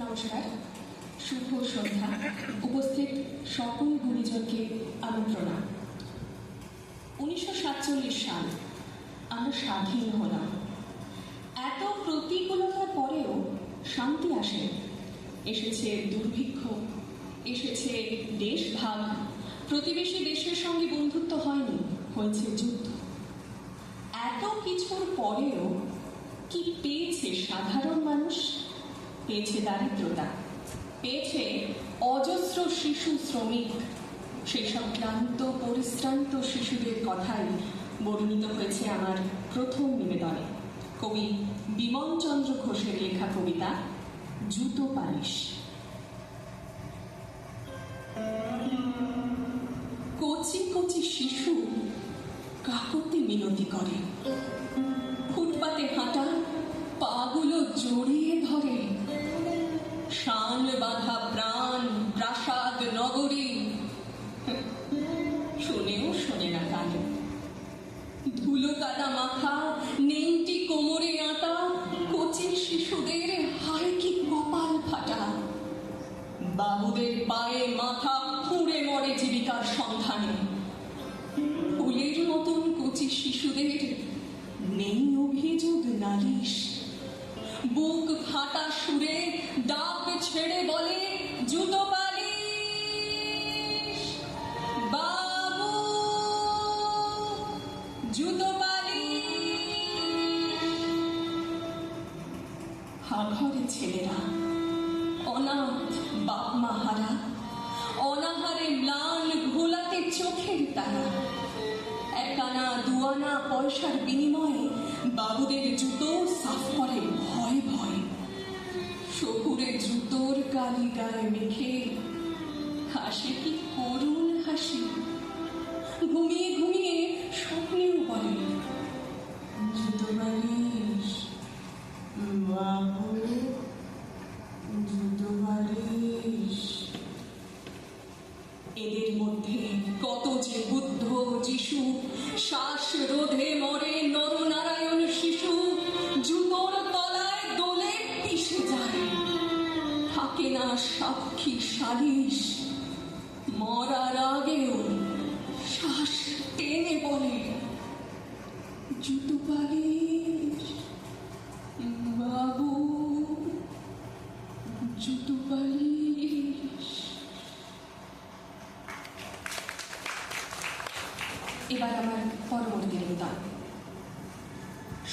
নমস্কার। শুভ সন্ধ্যা। উপস্থিত সকল গুণীজনকে আমার প্রণাম উনিশশো সাতচল্লিশ সাল, আমরা স্বাধীন হলাম। এত প্রতিকূলতার পরেও শান্তি আসে। এসেছে দুর্ভিক্ষ, এসেছে দেশভাগ। প্রতিবেশী দেশের সঙ্গে বন্ধুত্ব হয়নি, হয়েছে যুদ্ধ। এত কিছুর পরেও কি পেয়েছে সাধারণ মানুষ? পেয়েছে দারিদ্রতা। পেয়েছে অজস্র শিশু শ্রমিক। সেসব ক্লান্ত পরিশ্রান্ত শিশুদের কথাই বর্ণিত হয়েছে আমার প্রথম নিবেদনে। কবি বিমলচন্দ্র ঘোষের লেখা কবিতা, জুতো পালিশ। কচি কচি শিশু কাকতি মিনতি করে। ফুটপাতে হাঁটা শান বাঁধা প্রাণ, প্রাসাদ, নগরী। শুনেও শোনে না কানে ধুলো কাদা মাখা নেংটি কোমরে আটা, কচি শিশুদের হায় কি কপাল ফাটা। বাবুদের পায়ে মাথা ফুঁড়ে মরে জীবিকার সন্ধানে। ফুলের মতন কচি শিশুদের নেই অভিযোগ নালিশ। বুক ফাটা সুরে হাঘরে ছেলেরা। অনাথ বাপ মা হারা অনাহারে ম্লান ঘোলাতে চোখের তারা। একানা দুয়ানা পয়সার বিনিময়ে বাবুদের জুতো সাফ করে ভয় ভয়। শহুরে জুতোর কালি গায়ে মেখে হাসে কি করুণ হাসি। ঘুমিয়ে ঘুমিয়ে স্বপ্নেও বলে, জুতো বালিশ এদের মধ্যে কত যে বুদ্ধ যিশু শ্বাস রোধে মরে শিশু জুতোর তলায় দোলে যায়। থাকে না সাক্ষী সালিশ, মরার আগেও শ্বাস টেনে বলে। জুতো পালিশ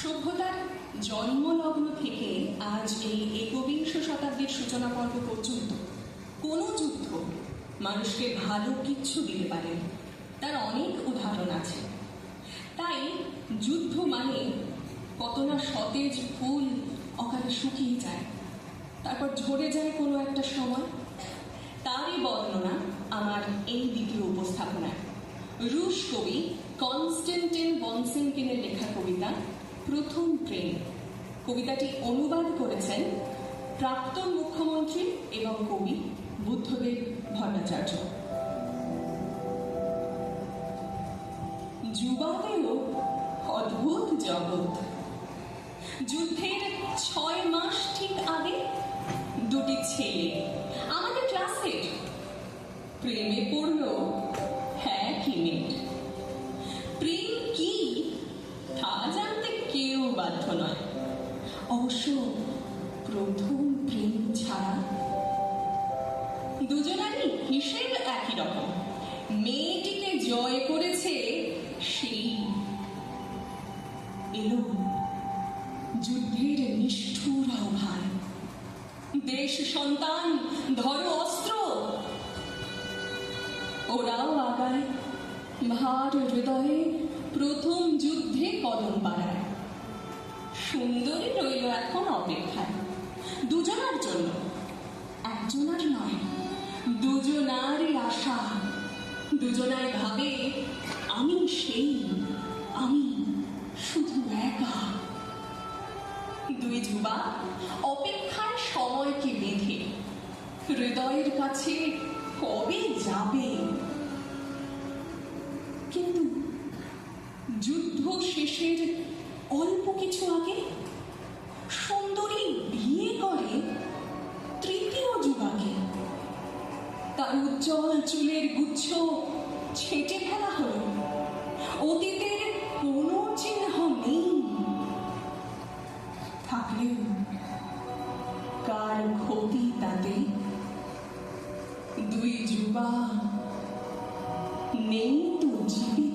সভ্যতার জন্মলগ্ন থেকে আজ এই একবিংশ শতাব্দীর সূচনা পর্ব পর্যন্ত কোনো যুদ্ধ মানুষকে ভালো কিচ্ছু দিতে পারে তার অনেক উদাহরণ আছে। তাই যুদ্ধ মানে কত না সতেজ ফুল অকালে শুকিয়ে যায়, তারপর ঝরে যায় কোনো একটা সময়। তারই বর্ণনা আমার এই দ্বিতীয় উপস্থাপনায়। রুশ কবি কনস্টেন্টিন বনসেনকিনের লেখা কবিতা প্রথম প্রেম। কবিতাটি অনুবাদ করেছেন প্রাক্তন মুখ্যমন্ত্রী এবং কবি বুদ্ধদেব ভট্টাচার্য। যুবাদেরও অদ্ভুত জগৎ। যুদ্ধের ছয় মাস ঠিক আগে দুটি ছেলে, আমাদের ক্লাসের প্রেমে বাধ্য নয় অবশ্য প্রথম প্রেম ছাড়া দুজনারই হিসেব একই রকম। মেয়েটিকে জয় করেছে সেই এলো যুদ্ধের নিষ্ঠুর আহ্বান। দেশ সন্তান, ধরো অস্ত্র। ওরাও আগায় ভার হৃদয়ে প্রথম যুদ্ধে কদম বাড়ায়। সুন্দরী রইল এখন অপেক্ষায়। দুজনার জন্য। একজনার নয়, দুজনারই আশা। দুজনায় ভাবে, আমি সেই, আমি শুধু একা। দুই যুবা অপেক্ষার সময়কে বেঁধে, হৃদয়ের কাছে কবে যাবে? কিন্তু যুদ্ধ শেষের অল্প কিছু আগে সুন্দরী বিয়ে করে তৃতীয় যুবাকে তার উজ্জ্বল চুলের গুচ্ছ ছেটে ফেলা হল। অতীতের কোন চিহ্ন নেই। থাকলেও কার ক্ষতি তাতে? দুই যুবা নেই তো জীবিত।